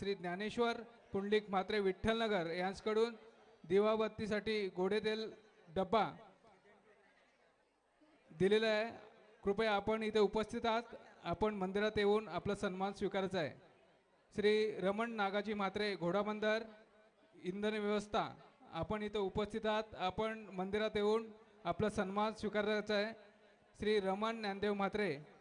श्री ज्ञानेश्वर पुंडलिक म्हात्रे विठ्ठलनगर यांच्याकडून दिवाबत्तीसाठी गोडेतेल डब्बा दिलेला आहे. कृपया आपण इथे उपस्थित आहात. आपण मंदिरात येऊन आपला सन्मान स्वीकारायचा आहे. श्री रमण नागाजी म्हात्रे घोडाबंदर इंधन व्यवस्था आपण इथे उपस्थित आहात. आपण मंदिरात येऊन आपला सन्मान स्वीकारायचा आहे. श्री रमण ज्ञानदेव म्हात्रे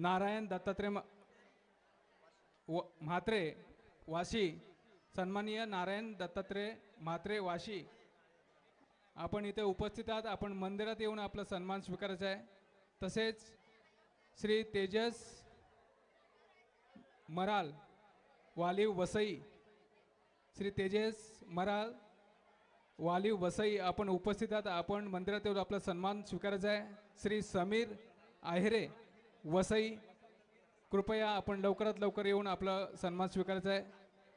नारायण दत्तात्रय व म्हात्रे वाशी. सन्माननीय नारायण दत्तात्रय म्हात्रे वाशी. आपण इथे उपस्थित आहात. आपण मंदिरात येऊन आपला सन्मान स्वीकारायचा आहे. तसेच श्री तेजस मराल वालीव वसई. श्री तेजस मराल वालीव वसई आपण उपस्थित आहात. आपण मंदिरात येऊन आपला सन्मान स्वीकारायचा आहे. श्री समीर आहेरे. वसई कृपया आपण लवकरात लवकर येऊन आपला सन्मान स्वीकारायचा आहे.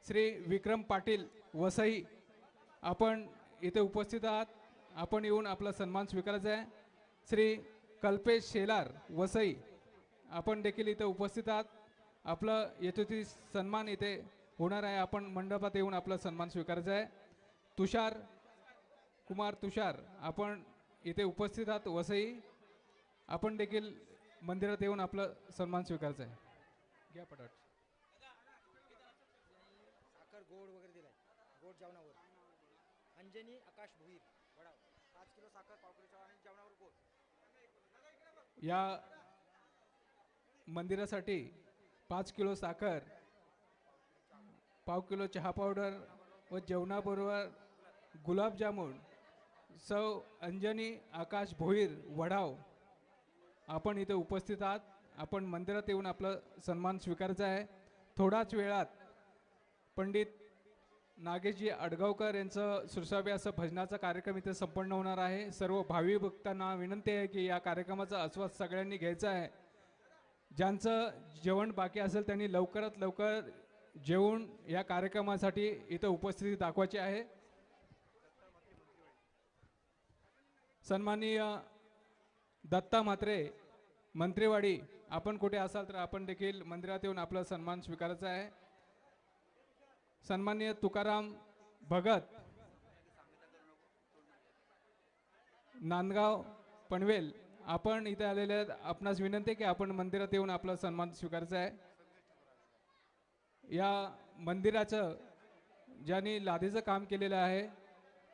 श्री विक्रम पाटील वसई आपण इथे उपस्थित आहात. आपण येऊन आपला सन्मान स्वीकारायचा आहे. श्री कल्पेश शेलार वसई आपण देखील इथे उपस्थित आहात. आपलं यथोचित सन्मान इथे होणार आहे. आपण मंडपात येऊन आपला सन्मान स्वीकारायचा आहे. तुषार कुमार तुषार आपण इथे उपस्थित आहात. वसई आपण देखील मंदिरात येऊन आपला सन्मान स्वीकारायचा आहे घ्या पटाट साखर गोड वगैरे दिलाय. गोड जेवणावर. अंजनी आकाश भुईर. वडाव. पाच किलो साखर पाव किलो चहा आणि जेवणावर गोड. या मंदिरासाठी पाच किलो साखर पाव किलो चहा पावडर व जेवणाबरोबर गुलाबजामुन. सौ अंजनी आकाश भोईर वढाव आपण इथे उपस्थित आहात. आपण मंदिरात येऊन आपला सन्मान स्वीकारायचा आहे. थोडाच वेळात पंडित नागेशजी अडगावकर यांचं सुरसावे असं भजनाचा कार्यक्रम इथे संपन्न होणार आहे. सर्व भावी भक्तांना विनंती आहे की या कार्यक्रमाचा आस्वाद सगळ्यांनी घ्यायचा आहे. ज्यांचं जेवण बाकी असेल त्यांनी लवकरात लवकर जेवून या कार्यक्रमासाठी इथं उपस्थिती दाखवायची आहे. सन्माननीय दत्ता म्हात्रे मंत्रीवाडी आपण कुठे असाल तर आपण देखील मंदिरात येऊन आपला सन्मान स्वीकारायचा आहे सन्माननीय तुकाराम भगत नांदगाव पनवेल आपण इथे आलेले आहेत. आपणास विनंती आहे की आपण मंदिरात येऊन आपला सन्मान स्वीकारायचा आहे या मंदिराचं ज्यांनी लादीचं काम केलेलं आहे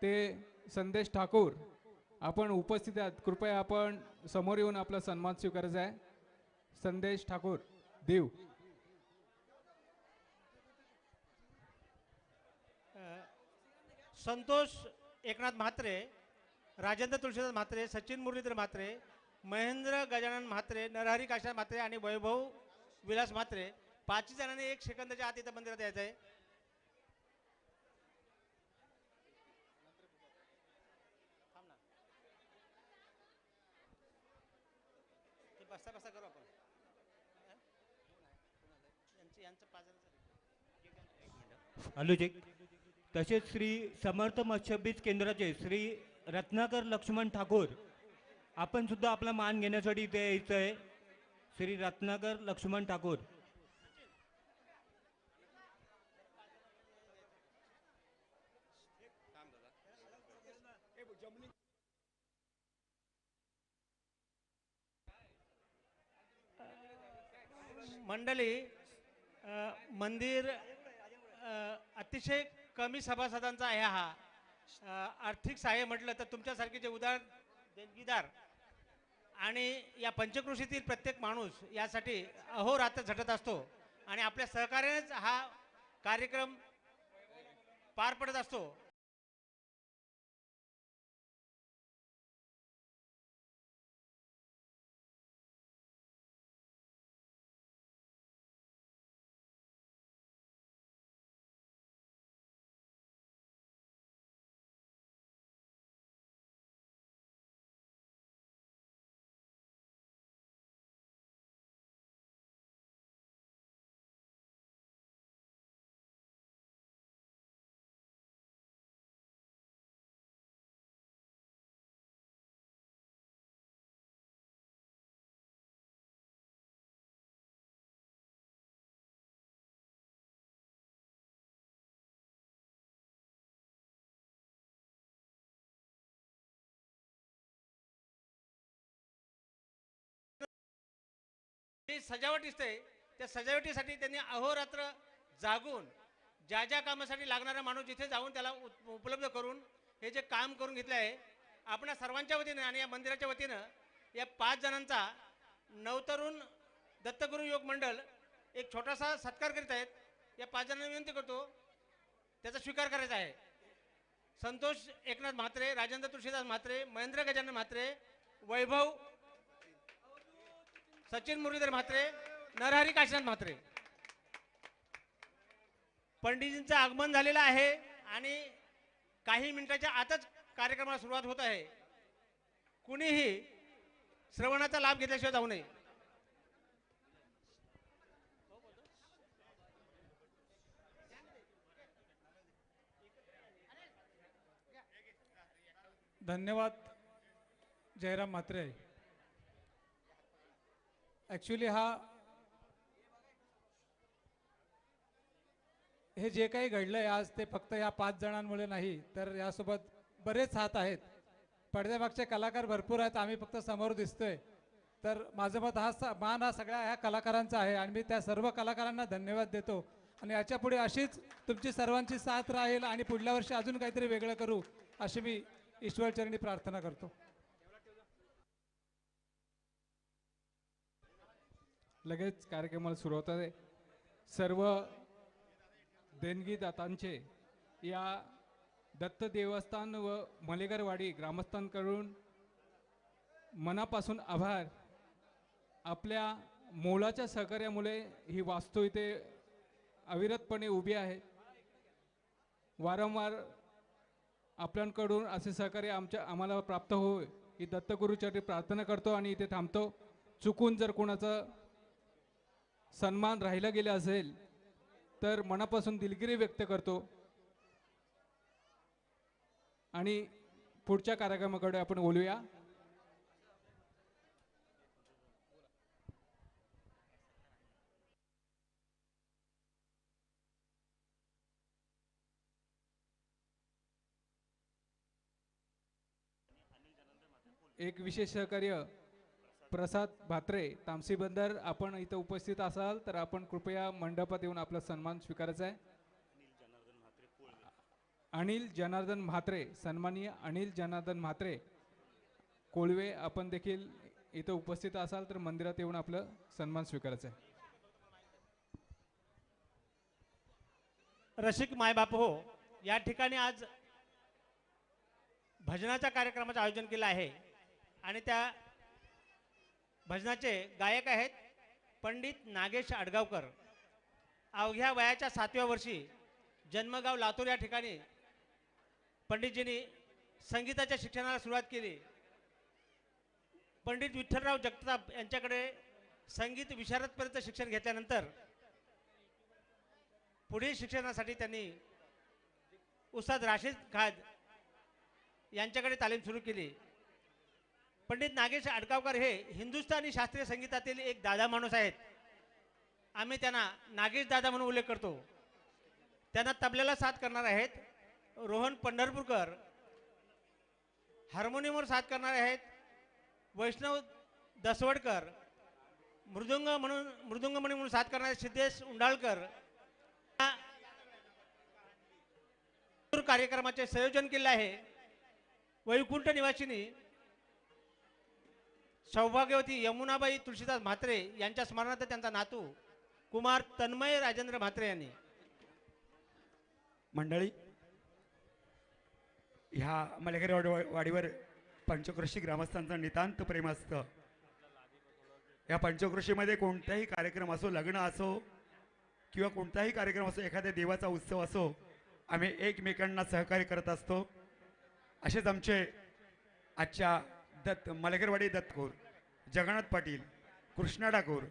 ते संदेश ठाकूर आपण उपस्थित आहात. कृपया आपण समोर येऊन आपला सन्मान स्वीकारायचा आहे संदेश ठाकूर देव. संतोष एकनाथ म्हात्रे राजेंद्र तुळशीदास म्हात्रे सचिन मुरलीधर म्हात्रे महेंद्र गजानन म्हात्रे नरहरी काशा म्हात्रे आणि वैभव विलास म्हात्रे. पाचही जणांनी एक सेकंदाच्या आत इथं मंदिरात यायचं आहे थांब ना. ते बसता बसता करू आपण हं? यांचं यांचं पाच जणांचं एक मिनिटं. हॅलो जे तसेच श्री समर्थ मत्स्यबीज केंद्राचे श्री रत्नाकर लक्ष्मण ठाकूर आपण सुद्धा आपला मान घेण्यासाठी इथे यायचं आहे श्री रत्नाकर लक्ष्मण ठाकूर. मंडळी मंदिर अतिशय कमी सभासदांचा आहे हा. आर्थिक सहाय्य म्हटलं तर तुमच्यासारखे जे उदार देणगीदार आणि या पंचकृषीतील प्रत्येक माणूस यासाठी अहोरात्र झटत असतो आणि आपल्या सहकार्यानेच हा कार्यक्रम पार पडत असतो. जी सजावट दिसते. त्या सजावटीसाठी त्यांनी अहोरात्र जागून ज्या ज्या कामासाठी लागणारा माणूस जिथे जाऊन त्याला उप- उपलब्ध करून हे जे काम करून घेतलं आहे आपल्या सर्वांच्या वतीनं आणि या मंदिराच्या वतीनं या पाच जणांचा नवतरुण दत्तगुरू योग मंडळ एक छोटासा सत्कार करीत आहेत. या पाच जणांना विनंती करतो त्याचा स्वीकार करायचा आहे. संतोष एकनाथ म्हात्रे राजेंद्र तुळशीदास म्हात्रे महेंद्र गजानन म्हात्रे वैभव सचिन मुरलीधर म्हात्रे नरहरी काशीनाथ म्हात्रे. पंडितजींचं आगमन झालेलं आहे आणि काही मिनिटाच्या आतच कार्यक्रमाला सुरुवात होत आहे. कुणीही श्रवणाचा लाभ घेतल्याशिवाय जाऊ नये. धन्यवाद जयराम म्हात्रे. ॲक्च्युली हा हे जे काही घडलंय आज ते फक्त या पाच जणांमुळे नाही तर यासोबत बरेच हात आहेत. पडद्यामागचे कलाकार भरपूर आहेत आम्ही फक्त समोर दिसतोय. तर माझं मत हा स- मान हा सगळ्या ह्या कलाकारांचा आहे आणि मी त्या सर्व कलाकारांना धन्यवाद देतो. आणि याच्यापुढे अशीच तुमची सर्वांची साथ राहील आणि पुढल्या वर्षी अजून काहीतरी वेगळं करू अशी मी ईश्वरचरणी प्रार्थना करतो. लगेच कार्यक्रमाला सुरुवात आहे सर्व देणगीदातांचे या दत्त देवस्थान व मलेगरवाडी ग्रामस्थांकडून मनापासून आभार. आपल्या मोलाच्या सहकार्यामुळे ही वास्तू इथे अविरतपणे उभी आहे. वारंवार आपल्याकडून असे सहकार्य आमच्या आम्हाला प्राप्त होय ही दत्तगुरूसाठी प्रार्थना करतो आणि इथे थांबतो. चुकून जर कोणाचं सन्मान राहिला गेला असेल तर मनापासून दिलगिरी व्यक्त करतो. आणि पुढच्या कार्यक्रमाकडे आपण बोलूया. एक विशेष सहकार्य प्रसाद भात्रे तामसी बंदर आपण इथं उपस्थित असाल तर आपण कृपया मंडपात येऊन आपला सन्मान स्वीकारायचा आहे. अनिल जनार्दन म्हात्रे सन्माननीय अनिल जनार्दन म्हात्रे कोळवे आपण देखील इथं उपस्थित असाल तर मंदिरात येऊन आपलं सन्मान स्वीकारायचं आहे. रसिक मायबाप हो या ठिकाणी आज भजनाच्या कार्यक्रमाचं आयोजन केलं आहे आणि त्या भजनाचे गायक आहेत पंडित नागेश आडगावकर. अवघ्या वयाच्या सातव्या वर्षी जन्मगाव लातूर या ठिकाणी पंडितजींनी संगीताच्या शिक्षणाला सुरुवात केली. पंडित विठ्ठलराव जगताप यांच्याकडे संगीत विशारदपर्यंत शिक्षण घेतल्यानंतर पुढील शिक्षणासाठी त्यांनी उस्ताद राशीद खाद यांच्याकडे तालीम सुरू केली. पंडित नागेश आडगावकर हे हिंदुस्थानी शास्त्रीय संगीतातील एक दादा माणूस आहेत. आम्ही त्यांना नागेश दादा म्हणून उल्लेख करतो. त्यांना तबल्याला साथ करणार आहेत रोहन पंढरपूरकर हार्मोनियमवर साथ करणार आहेत वैष्णव दसवडकर मृदुंग म्हणून मृदुंगमणी म्हणून साथ करणारे सिद्धेश उंडाळकर. कार्यक्रमाचे संयोजन केले आहे वैकुंठ निवासिनी. सौभाग्यवती यमुनाबाई तुळशीदास म्हात्रे यांच्या स्मरणार्थ त्यांचा नातू कुमार तन्मय राजेंद्र म्हात्रे यांनी. मंडळी ह्या मलेकरी वाडी वाडीवर पंचकृषी ग्रामस्थांचं नितांत प्रेम असतं. या पंचकृषीमध्ये कोणताही कार्यक्रम असो लग्न असो किंवा कोणताही कार्यक्रम असो एखाद्या देवाचा उत्सव असो आम्ही एकमेकांना सहकार्य करत असतो. असेच आमचे आजच्या दत्त मलेकरवाडी दत्तकोर जगन्नाथ पाटील कृष्णा ठाकूर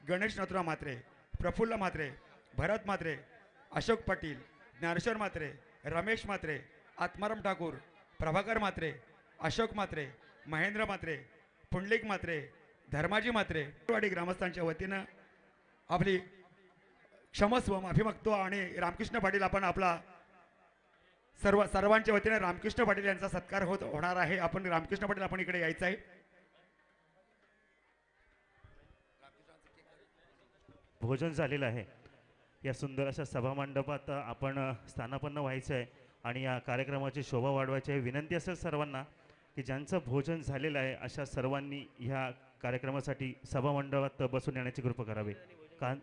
गणेश नथुरा म्हात्रे प्रफुल्ल म्हात्रे भरत म्हात्रे अशोक पाटील ज्ञानेश्वर म्हात्रे रमेश म्हात्रे आत्माराम ठाकूर प्रभाकर म्हात्रे अशोक म्हात्रे महेंद्र म्हात्रे पुंडलिक म्हात्रे धर्माजी म्हात्रे वाडी ग्रामस्थांच्या वतीनं आपली क्षमस्व माफी मागतो आणि रामकृष्ण पाटील आपण आपला सर्व सर्वांच्या वतीने रामकृष्ण पाटील यांचा सत्कार होत होणार आहे. आपण रामकृष्ण पाटील आपण इकडे यायचं आहे. भोजन झालेलं आहे. या सुंदर अशा सभामंडपात आपण स्थानापन्न व्हायचं आहे आणि या कार्यक्रमाची शोभा वाढवायची आहे. विनंती असेल सर्वांना की ज्यांचं भोजन झालेलं आहे अशा सर्वांनी ह्या कार्यक्रमासाठी सभामंडपात बसून येण्याची कृपा करावी. कारण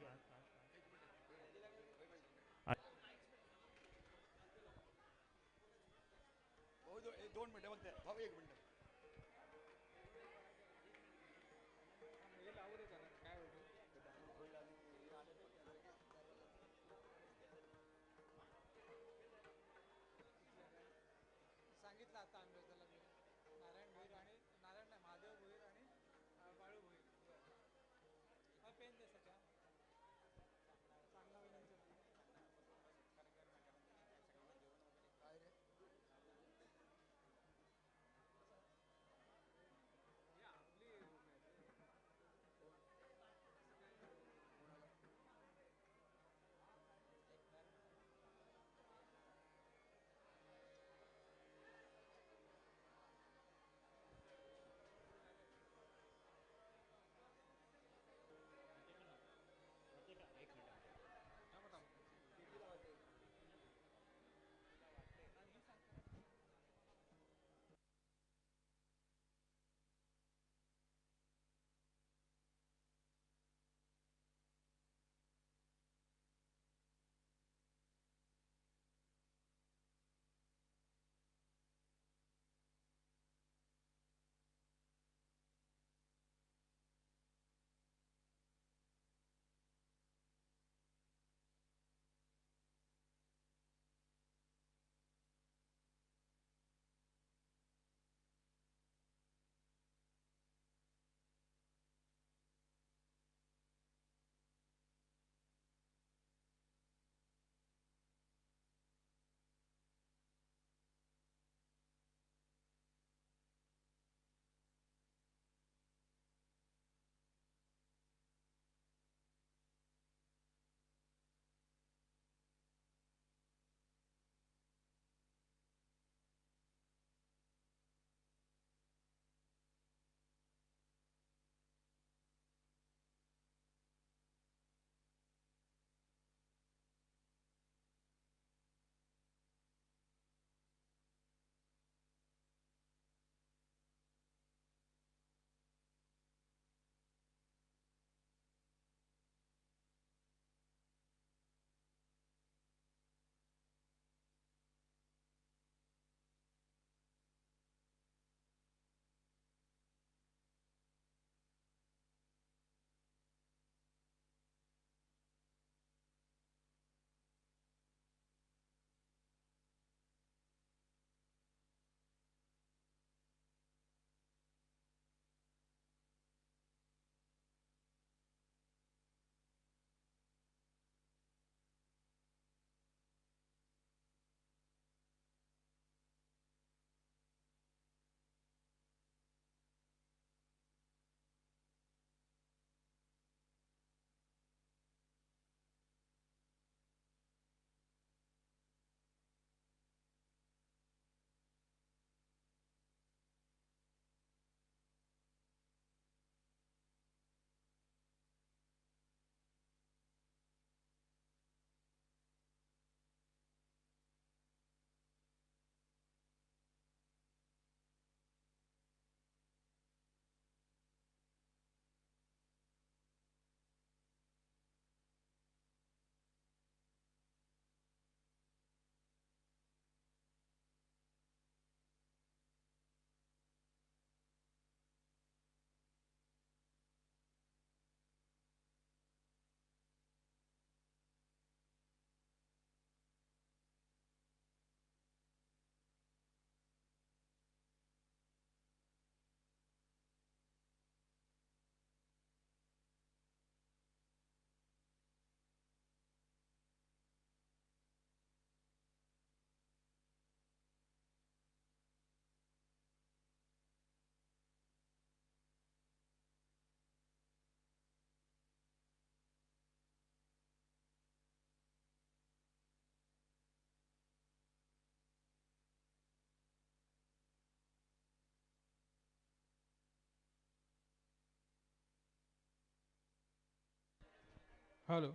हॅलो.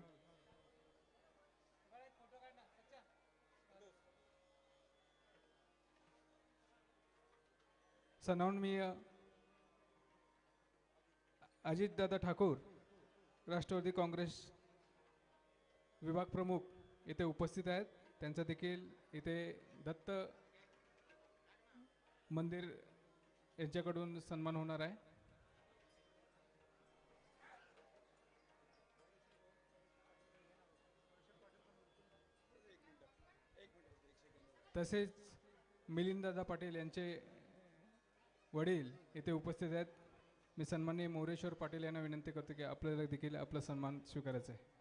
अजित अजितदादा ठाकूर राष्ट्रवादी काँग्रेस विभाग प्रमुख इथे उपस्थित आहेत. त्यांचा देखील इथे दत्त मंदिर यांच्याकडून सन्मान होणार आहे. तसेच मिलिंददादा पाटील यांचे वडील इथे उपस्थित आहेत. मी सन्माननीय मोरेश्वर पाटील यांना विनंती करतो की आपल्याला देखील आपला सन्मान स्वीकारायचा आहे.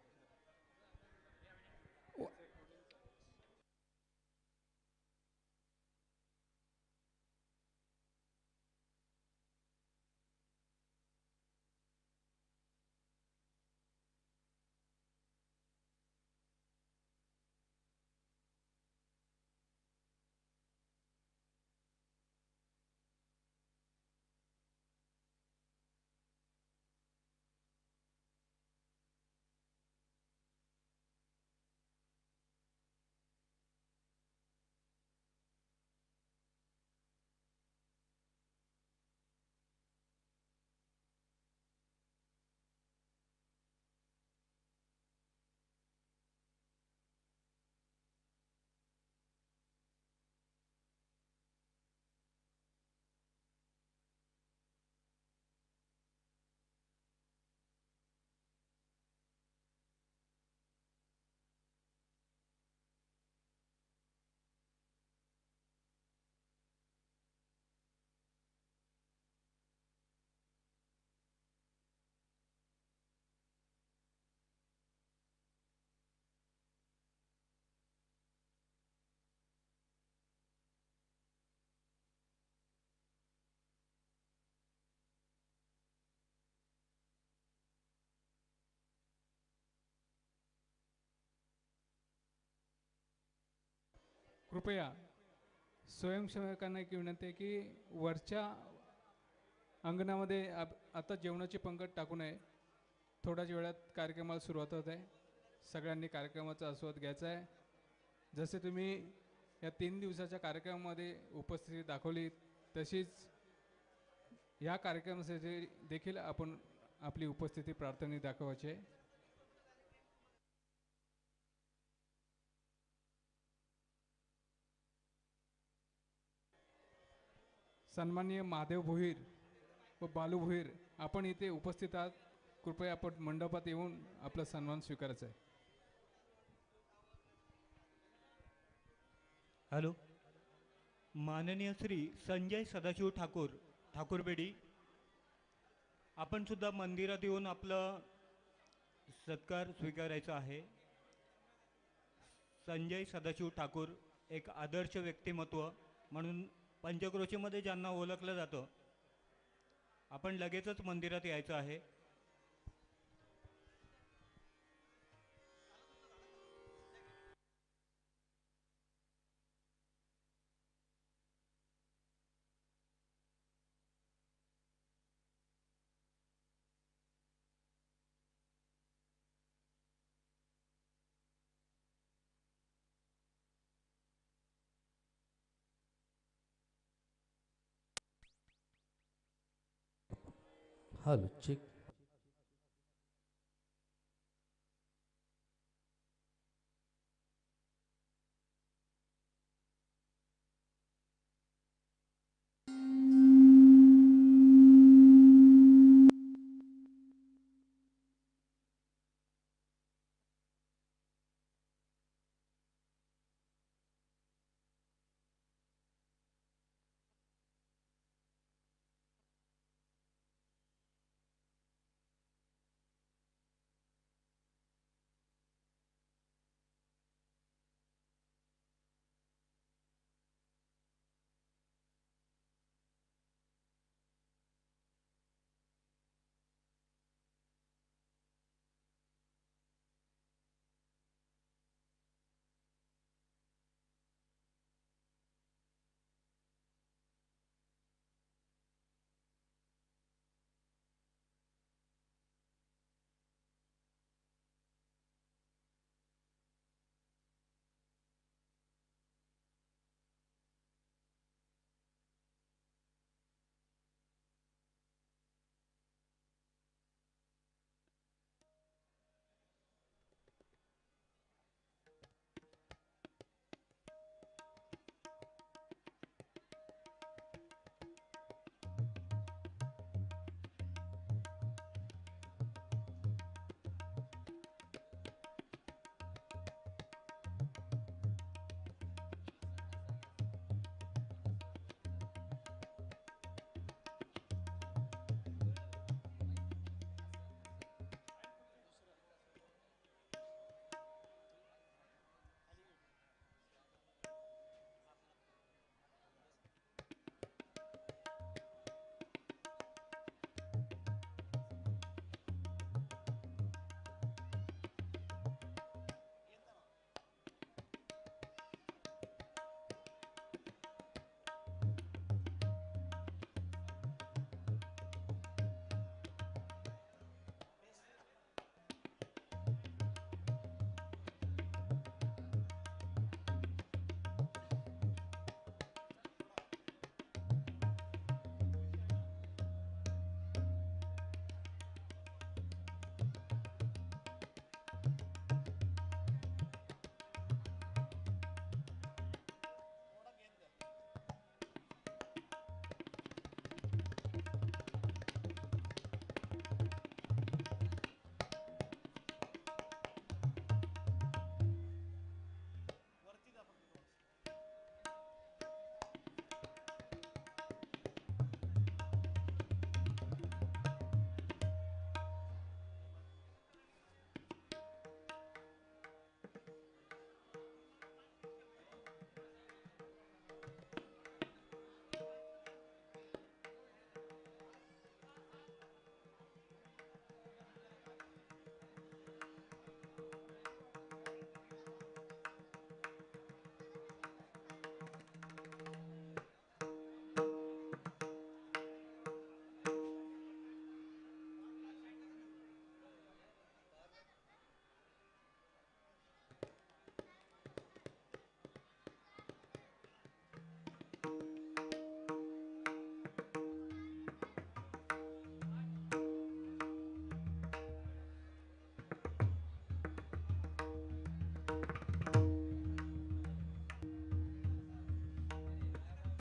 कृपया स्वयंसेवकांना एक विनंती आहे की वरच्या अंगणामध्ये आप आता जेवणाची पंगत टाकू नये. थोड्याच वेळात कार्यक्रमाला सुरुवात होत आहे. सगळ्यांनी कार्यक्रमाचा आस्वाद घ्यायचा आहे. जसे तुम्ही या तीन दिवसाच्या कार्यक्रमामध्ये उपस्थिती दाखवली तशीच या कार्यक्रमासाठी देखील आपण आपली उपस्थिती प्रार्थने दाखवायची आहे. सन्माननीय महादेव भोईर व बालू भोईर आपण इथे उपस्थित आहात. कृपया आपण मंडपात येऊन आपला सन्मान स्वीकारायचा आहे. हॅलो. माननीय श्री संजय सदाशिव ठाकूर ठाकूरबेडी आपण सुद्धा मंदिरात येऊन आपलं सत्कार स्वीकारायचा आहे. संजय सदाशिव ठाकूर एक आदर्श व्यक्तिमत्व म्हणून पंचक्रोशीमध्ये ज्यांना ओळखलं जातं आपण लगेचच मंदिरात यायचं आहे. हा लुच्चिक